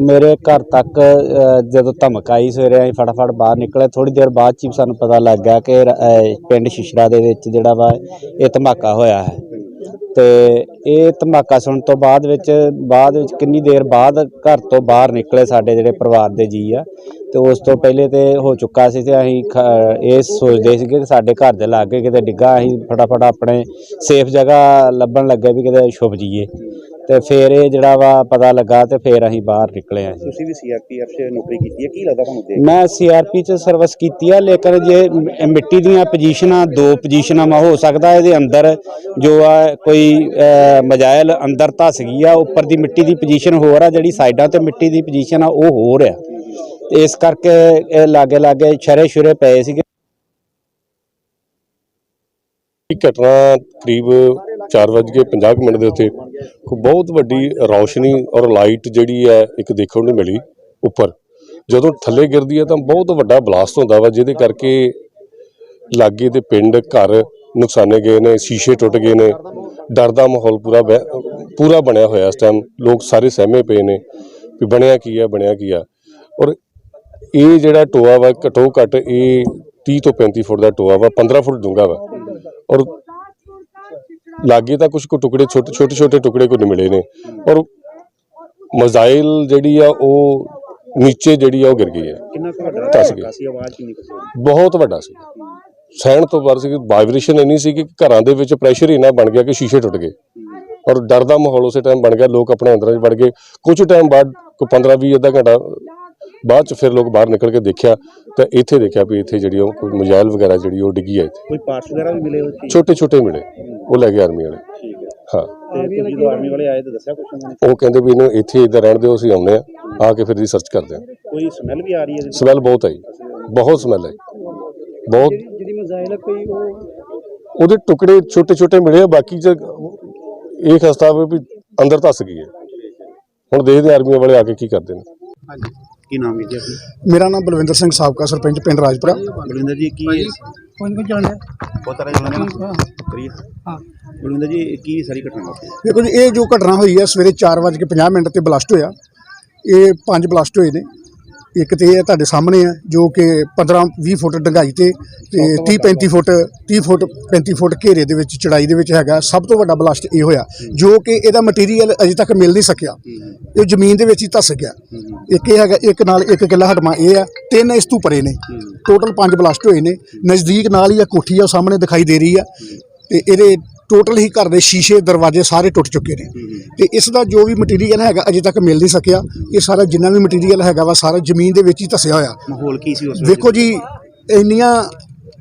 ਮੇਰੇ ਘਰ ਤੱਕ ਜਦੋਂ ਧਮਕ ਆਈ ਸਵੇਰੇ ਅਸੀਂ ਫਟਾਫਟ ਬਾਹਰ ਨਿਕਲੇ। ਥੋੜੀ ਦੇਰ ਬਾਅਦ ਚ ਸਾਨੂੰ ਪਤਾ ਲੱਗ ਗਿਆ ਕਿ ਰ- ਪਿੰਡ ਸ਼ਿਸ਼ਰਾ ਦੇ ਵਿੱਚ ਜਿਹੜਾ ਵਾ, ਇਹ ਧਮਾਕਾ ਹੋਇਆ ਹੈ। ਤੇ ਇਹ ਧਮਾਕਾ ਸੁਣਨ ਤੋਂ ਬਾਅਦ ਵਿੱਚ ਬਾਅਦ ਵਿੱਚ ਕਿੰਨੀ ਦੇਰ ਬਾਅਦ ਘਰ ਤੋਂ ਬਾਹਰ ਨਿਕਲੇ ਸਾਡੇ ਜਿਹੜੇ ਪਰਿਵਾਰ ਦੇ ਜੀ ਆ। ਤੇ ਉਸ ਤੋਂ ਪਹਿਲੇ ਤੇ ਹੋ ਚੁੱਕਾ ਸੀ ਤੇ ਅਸੀਂ ਖ- ਇਹ ਸੋਚਦੇ ਸੀਗੇ ਕਿ ਸਾਡੇ ਘਰ ਦੇ ਲਾਗੇ ਕਿਤੇ ਡਿੱਗਾ, ਅਸੀਂ ਫਟਾਫਟ ਆਪਣੇ ਸੇਫ ਜਗ੍ਹਾ ਲੱਭਣ ਲੱਗੇ ਵੀ ਕਿਤੇ ਛੁਪ ਜਾਈਏ ਤੇ ਫਿਰ ਇਹ ਜਿਹੜਾ ਵਾ ਪਤਾ ਲੱਗਾ ਤੇ ਫਿਰ ਅਸੀਂ ਬਾਹਰ ਨਿਕਲੇ ਆ ਤੁਸੀਂ ਵੀ ਸੀਆਰਪੀਐਫ 'ਚ ਨੌਕਰੀ ਕੀਤੀ ਹੈ? ਕੀ ਲੱਗਦਾ ਤੁਹਾਨੂੰ ਦੇਖ? ਮੈਂ ਸੀਆਰਪੀ ਚ ਸਰਵਿਸ ਕੀਤੀ ਆ ਲੇਕਿਨ ਜੇ ਮ- ਮਿੱਟੀ ਦੀਆਂ ਪੋਜੀਸ਼ਨਾਂ ਦੋ ਪੋਜੀਸ਼ਨਾਂ ਮਾ ਹੋ ਸਕਦਾ ਇਹਦੇ ਅੰਦਰ ਜੋ ਆ ਕੋਈ ਮਜਾਇਲ ਅੰਦਰ ਧਸ ਗਈ ਆ ਉੱਪਰ ਦੀ ਮਿੱਟੀ ਦੀ ਪੋਜੀਸ਼ਨ ਹੋਰ ਆ ਜਿਹੜੀ ਸਾਈਡਾਂ ਤੇ ਮਿੱਟੀ ਦੀ ਪੋਜੀਸ਼ਨ ਆ ਉਹ ਹੋਰ ਆ। ਤੇ ਇਸ ਕਰਕੇ ਇਹ ਲਾਗੇ ਲਾਗੇ ਛਰੇ ਛੁਰੇ ਪਏ ਸੀਗੇ। ਇਹ ਘਟਨਾ ਕਰੀਬ 4:50 ਮਿੰਟ ਦੇ ਉੱਤੇ ਕੋਈ ਬਹੁਤ ਵੱਡੀ ਰੌਸ਼ਨੀ ਔਰ ਲਾਈਟ ਜਿਹੜੀ ਹੈ ਇੱਕ ਦੇਖਣ ਨੂੰ ਮਿਲੀ ਉੱਪਰ। ਜਦੋਂ ਥੱਲੇ ਗਿਰਦੀ ਹੈ ਤਾਂ ਬਹੁਤ ਵੱਡਾ ਬਲਾਸਟ ਹੁੰਦਾ ਵਾ, ਜਿਹਦੇ ਕਰਕੇ ਲਾਗੇ ਦੇ ਪਿੰਡ ਘਰ ਨੁਕਸਾਨੇ ਗਏ ਨੇ, ਸ਼ੀਸ਼ੇ ਟੁੱਟ ਗਏ ਨੇ, ਡਰ ਦਾ ਮਾਹੌਲ ਪੂਰਾ ਬਹਿ- ਪੂਰਾ ਬਣਿਆ ਹੋਇਆ ਇਸ ਟਾਈਮ ਲੋਕ ਸਾਰੇ ਸਹਿਮੇ ਪਏ ਨੇ ਵੀ ਬਣਿਆ ਕੀ ਹੈ ਬਣਿਆ ਕੀ ਆ। ਔਰ ਇਹ ਜਿਹੜਾ ਟੋਆ ਵਾ ਘੱਟੋ ਘੱਟ ਇਹ 30 ਤੋਂ 35 ਫੁੱਟ ਦਾ ਟੋਆ ਵਾ 15 ਫੁੱਟ ਡੂੰਘਾ ਵਾ। ਔਰ ਲਾਗੇ ਤਾਂ ਕੁਝ ਕੁ ਟੁਕੜੇ ਛੋਟੇ ਛੋਟੇ ਛੋਟੇ ਟੁਕੜੇ ਕੋ ਮਿਲੇ ਨੇ। ਔਰ ਮਜ਼ਾਈਲ ਜਿਹੜੀ ਆ ਉਹ ਨੀਚੇ ਜਿਹੜੀ ਆ ਉਹ ਗਿਰ ਗਈ ਹੈ। ਕਿੰਨਾ ਕੁ ਵੱਡਾ ਸੀ ਆਵਾਜ਼ ਕਿੰਨੀ ਕੁ ਸੀ? ਬਹੁਤ ਵੱਡਾ ਸੀ। ਸਹਿਣ ਤੋਂ ਬਾਹਰ ਸੀ ਵਾਈਬ੍ਰੇਸ਼ਨ ਇੰਨੀ ਸੀ ਕਿ ਘਰਾਂ ਦੇ ਵਿੱਚ ਪ੍ਰੈਸ਼ਰ ਇੰਨਾ ਬਣ ਗਿਆ ਕਿ ਸ਼ੀਸ਼ੇ ਟੁੱਟ ਗਏ। ਔਰ ਡਰ ਦਾ ਮਾਹੌਲ ਉਸੇ ਟਾਈਮ ਬਣ ਗਿਆ ਲੋਕ ਆਪਣੇ ਅੰਦਰਾਂ 'ਚ ਵੜ ਗਏ। ਕੁਝ ਟਾਈਮ ਬਾਅਦ ਕੋਈ 15 20 ਅੱਧਾ ਘੰਟਾ ਬਾਅਦ ਚ ਫਿਰ ਲੋਕ ਬਾਹਰ ਨਿਕਲ ਕੇ ਦੇਖਿਆ ਤਾਂ ਇੱਥੇ ਦੇਖਿਆ ਵੀ ਇੱਥੇ ਜਿਹੜੀ ਉਹ ਕੋਈ ਮਜਾਇਲ ਵਗੈਰਾ ਜਿਹੜੀ ਉਹ ਡਿੱਗੀ ਹੈ ਇੱਥੇ। ਕੋਈ ਪਾਰਟਸ ਵਗੈਰਾ ਵੀ ਮਿਲੇ ਹੋਏ ਛੋਟੇ ਛੋਟੇ ਮਿਲੇ। ਉਹ ਲੈ ਗਏ ਆਰਮੀ ਵਾਲੇ। ਠੀਕ ਹੈ। ਹਾਂ। ਤੇ ਤੁਸੀਂ ਜਦੋਂ ਆਰਮੀ ਵਾਲੇ ਆਏ ਤਾਂ ਦੱਸਿਆ ਕੁਛ ਉਹਨਾਂ ਨੇ? ਉਹ ਕਹਿੰਦੇ ਵੀ ਇਹਨੂੰ ਇੱਥੇ ਇੱਧਰ ਰਹਿਣ ਦਿਓ ਅਸੀਂ ਆਉਂਦੇ ਆ ਆ ਕੇ ਫਿਰ ਰਿਸਰਚ ਕਰਦੇ ਆ ਕੋਈ ਸਮੈਲ ਵੀ ਆ ਰਹੀ ਹੈ? ਸਮੈਲ ਬਹੁਤ ਆਈ ਬਹੁਤ ਸਮੈਲ ਆਈ ਬਹੁਤ ਜਿਹੜੀ ਮਜ਼ਾਇਲ ਕੋਈ ਉਹ ਉਹਦੇ ਟੁਕੜੇ ਛੋਟੇ ਛੋਟੇ ਮਿਲੇ ਆ ਬਾਕੀ ਚ ਇਹ ਖਸਤਾ ਵੀ ਅੰਦਰ ਧੱਸ ਗਈ ਹੈ। ਹੁਣ ਦੇਖਦੇ ਆਰਮੀ ਵਾਲੇ ਆ ਕੇ ਕੀ ਕਰਦੇ ਨੇ। ਹਾਂਜੀ। ਕੀ ਨਾਮ ਹੈ ਜੀ ਆਪਣਾ? ਮੇਰਾ ਨਾਮ ਬਲਵਿੰਦਰ ਸਿੰਘ ਸਾਬਕਾ ਸਰਪੰਚ ਪਿੰਡ ਰਾਜਪੁਰਾ। ਬਲਵਿੰਦਰ ਜੀ ਕੀ ਕੋਈ ਕੋਈ ਜਾਣਿਆ। ਬਹੁਤ ਤਰ੍ਹਾਂ ਜਾਣਦੇ ਨਾ ਕਰੀਏ। ਹਾਂ। ਬਲਵਿੰਦਰ ਜੀ ਇਹ ਕੀ ਸਾਰੀ ਘਟਨਾ ਵਾਪਰੀ? ਦੇਖੋ ਜੀ ਇਹ ਜੋ ਘਟਨਾ ਹੋਈ ਹੈ ਸਵੇਰੇ 4:50 ਮਿੰਟ ਤੇ ਬਲਾਸਟ ਹੋਇਆ। ਇਹ ਪੰਜ ਬਲਾਸਟ ਹੋਏ ਨੇ। ਇੱਕ ਤੇ ਇਹ ਤੁਹਾਡੇ ਸਾਹਮਣੇ ਹੈ ਜੋ ਕਿ 15-20 ਫੁੱਟ ਡੰਗਾਈ ਤੇ ਤੇ 30-35 ਫੁੱਟ 30 ਫੁੱਟ 35 ਫੁੱਟ ਘੇਰੇ ਦੇ ਵਿੱਚ ਚੜਾਈ ਦੇ ਵਿੱਚ ਹੈਗਾ ਸਭ ਤੋਂ ਵੱਡਾ ਬਲਾਸਟ ਇਹ ਹੋਇਆ ਜੋ ਕਿ ਇਹਦਾ ਮਟੀਰੀਅਲ ਅਜੇ ਤੱਕ ਮਿਲ ਨਹੀਂ ਸਕਿਆ। ਇਹ ਜ਼ਮੀਨ ਦੇ ਵਿੱਚ ਹੀ ਧੱਸ ਗਿਆ। ਇੱਕ ਇਹ ਹੈਗਾ ਇੱਕ ਨਾਲ ਇੱਕ ਕਿੱਲਾ ਹਟਮਾ ਇਹ ਆ ਤਿੰਨ ਇਸ ਤੋਂ ਪਰੇ ਨੇ। ਟੋਟਲ ਪੰਜ ਬਲਾਸਟ ਹੋਏ ਨੇ। ਨਜ਼ਦੀਕ ਨਾਲ ਹੀ ਆ ਕੋਠੀ ਆ ਸਾਹਮਣੇ ਦਿਖਾਈ ਦੇ ਰਹੀ ਆ। ਤੇ ਇਹਦੇ ਟੋਟਲ ਹੀ ਘਰ ਦੇ ਸ਼ੀਸ਼ੇ ਦਰਵਾਜ਼ੇ ਸਾਰੇ ਟੁੱਟ ਚੁੱਕੇ ਨੇ। ਤੇ ਇਸ ਦਾ ਜੋ ਵੀ ਮਟੀਰੀਅਲ ਹੈਗਾ ਅਜੇ ਤੱਕ ਮਿਲ ਨਹੀਂ ਸਕਿਆ। ਇਹ ਸਾਰਾ ਜਿੰਨਾ ਵੀ ਮਟੀਰੀਅਲ ਹੈਗਾ ਵਾ ਸਾਰਾ ਜ਼ਮੀਨ ਦੇ ਵਿੱਚ ਹੀ ਧਸਿਆ ਹੋਇਆ। ਮਾਹੌਲ ਕੀ ਸੀ ਉਸ ਵੇਲੇ? ਵੇਖੋ ਜੀ ਇੰਨੀਆਂ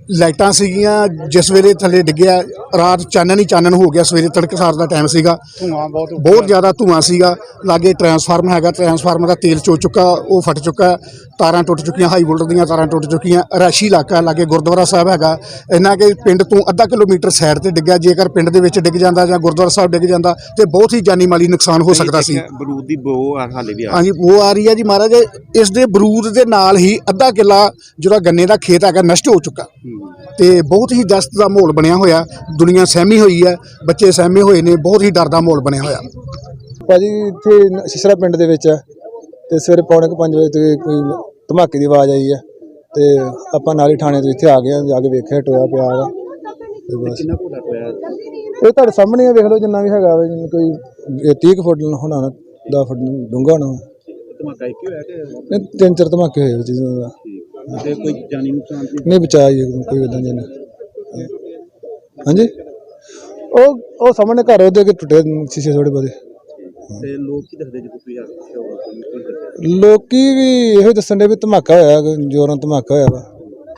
ਲਾਈਟਾਂ ਸੀਗੀਆਂ ਜਿਸ ਵੇਲੇ ਥੱਲੇ ਡਿੱਗਿਆ ਰਾਤ ਚਾਨਣ ਹੀ ਚਾਨਣ ਹੋ ਗਿਆ ਸਵੇਰੇ ਤੜਕਸਾਰ ਦਾ ਟਾਈਮ ਸੀਗਾ। ਧੂਆਂ ਬਹੁਤ ਬਹੁਤ ਜ਼ਿਆਦਾ ਧੂਆਂ ਸੀਗਾ। ਲਾਗੇ ਟਰਾਂਸਫਾਰਮ ਹੈਗਾ ਟਰਾਂਸਫਾਰਮ ਦਾ ਤੇਲ ਚੋ ਚੁੱਕਾ ਉਹ ਫਟ ਚੁੱਕਾ ਤਾਰਾਂ ਟੁੱਟ ਚੁੱਕੀਆਂ ਹਾਈ ਵੋਲਟ ਦੀਆਂ ਤਾਰਾਂ ਟੁੱਟ ਚੁੱਕੀਆਂ ਰਾਸ਼ੀ ਇਲਾਕਾ ਲਾਗੇ ਗੁਰਦੁਆਰਾ ਸਾਹਿਬ ਹੈਗਾ। ਇਹਨਾਂ ਕੇ ਪਿੰਡ ਤੋਂ ਅੱਧਾ ਕਿਲੋਮੀਟਰ ਸਾਈਡ ਤੇ ਡਿੱਗਿਆ ਜੇਕਰ ਪਿੰਡ ਦੇ ਵਿੱਚ ਡਿੱਗ ਜਾਂਦਾ ਜਾਂ ਗੁਰਦੁਆਰਾ ਸਾਹਿਬ ਡਿੱਗ ਜਾਂਦਾ ਤੇ ਬਹੁਤ ਹੀ ਜਾਨੀ ਮਾਲੀ ਨੁਕਸਾਨ ਹੋ ਸਕਦਾ ਸੀ। ਬਰੂਦ ਦੀ ਬੋ ਹਾਲੇ ਵੀ ਆ। ਹਾਂਜੀ ਉਹ ਆ ਰਹੀ ਹੈ ਜੀ ਮਹਾਰਾਜ ਇਸ ਦੇ ਬਰੂਦ ਦੇ ਨਾਲ ਹੀ ਅੱਧਾ ਕਿੱਲਾ ਜਿਹੜਾ ਗੰਨੇ ਦਾ ਖੇਤ ਹੈਗਾ ਨਸ਼ਟ ਹੋ ਚੁੱਕਾ। ਤੇ ਬਹੁਤ ਹੀ ਦਸਤ ਦਾ ਮਾਹੌਲ ਬਣਿਆ ਹੋਇਆ। ਦੁਨੀਆ ਸਹਿਮੀ ਹੋਈ ਹੈ ਬੱਚੇ ਸਹਿਮੇ ਹੋਏ ਨੇ ਬਹੁਤ ਹੀ ਡਰ ਦਾ ਮਾਹੌਲ ਬਣਿਆ ਹੋਇਆ। ਭਾਜੀ ਇੱਥੇ ਸਿਸਰਾ ਪਿੰਡ ਦੇ ਵਿੱਚ ਆ ਤੇ ਸਵੇਰੇ ਪੌਣੇ ਕੁ ਪੰਜ ਵਜੇ ਤੇ ਕੋਈ ਧਮਾਕੇ ਦੀ ਆਵਾਜ਼ ਆਈ ਹੈ ਤੇ ਆਪਾਂ ਨਾਲੇ ਥਾਣੇ ਤੋਂ ਇੱਥੇ ਆ ਗਏ ਆ ਜਾ ਕੇ ਵੇਖਿਆ ਟੋਇਆ ਪਿਆ ਤੇ ਬਸ। ਹੋਇਆ? ਇਹ ਤੁਹਾਡੇ ਸਾਹਮਣੇ ਆ ਵੇਖ ਲਓ ਜਿੰਨਾ ਵੀ ਹੈਗਾ ਵਾ ਕੋਈ ਇਹ 30 ਕੁ ਫੁੱਟ ਹੋਣਾ ਨਾ 10 ਫੁੱਟ ਡੂੰਘਾ ਹੋਣਾ। ਧਮਾਕਾ ਇੱਕ ਹੀ ਹੋਇਆ ਕਿ ਤਿੰਨ ਚਾਰ ਧਮਾਕੇ ਹੋਏ ਦਾ। ਤੇ ਕੋਈ ਜਾਨੀ ਨੁਕਸਾਨ ਸੀ ਨਹੀਂ ਬਚਾਇਆ ਜੀ ਕੋਈ ਇਦਾਂ ਨਹੀਂ। ਹਾਂਜੀ? ਉਹ ਉਹ ਸਾਹਮਣੇ ਘਰ ਉਹਦੇ ਕੇ ਟੁੱਟੇ ਸ਼ੀਸ਼ੇ ਥੋੜੇ ਬਹੁਤੇ। ਤੇ ਲੋਕ ਕੀ ਦੱਸਦੇ ਜਦੋਂ ਤੁਸੀਂ ਆ ਕੇ ਕੀ ਦੱਸਿਆ ਲੋਕੀ ਵੀ ਇਹੋ ਹੀ ਦੱਸਣ ਦੇ ਵੀ ਧਮਾਕਾ ਹੋਇਆ ਜ਼ੋਰਾਂ ਧਮਾਕਾ ਹੋਇਆ ਵਾ।